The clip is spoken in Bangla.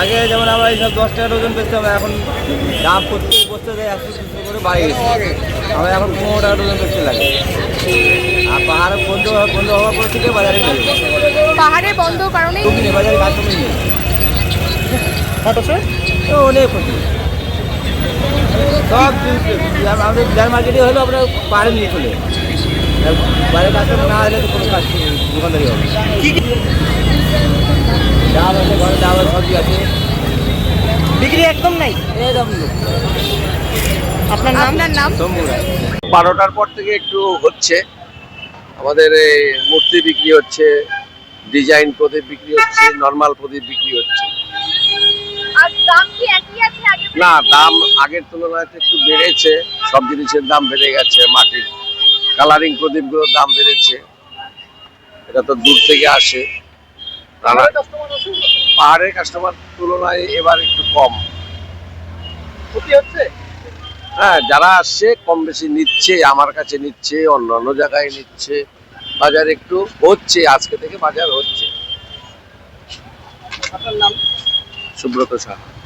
আগে যেমন আমরা এইসব দশ টাকা ডজন বেচতাম এখন দাম প্রত্যেক বছর একশো দুশো করে বাড়ি গেছে আমরা এখন পনেরো টাকা ওজন বেচতে লাগে। আর পাহাড় বন্ধ বন্ধ হওয়ার পর থেকে বাজারে নেই পাহাড়ের বন্ধ নেই বাজারে কাস্টমার নেই তো অনেক ক্ষতি। সব আমাদের যার মার্কেটে হলো আমরা পাহাড়ে নিয়ে চলে বাইরে কাস্টমার না হলে তো কোনো কাজ দোকানদারি হবে। আছে ঘরে আছে সবজি আছে। বিক্রি একদম নাই? এরকম আপনার নাম? আপনার নাম? বারোটার পর থেকে একটু হচ্ছে। আমাদের এই মূর্তি বিক্রি হচ্ছে ডিজাইন প্রদীপ বিক্রি হচ্ছে নর্মাল প্রদীপ বিক্রি হচ্ছে। আর দাম কি একই আছে আগে না দাম আগের তুলনায় তো একটু বেড়েছে সব জিনিসের দাম বেড়ে গেছে মাটির কালারিং প্রদীপগুলোর দাম বেড়েছে। এটা তো দূর থেকে আসে। পাহাড়ের কাস্টমার তুলনায় এবার একটু কম। ক্ষতি হচ্ছে? হ্যাঁ যারা আসছে কম বেশি নিচ্ছে আমার কাছে নিচ্ছে অন্য অন্য জায়গায় নিচ্ছে বাজার একটু হচ্ছে আজকে থেকে বাজার হচ্ছে। আপনার নাম? সুব্রত সাহা।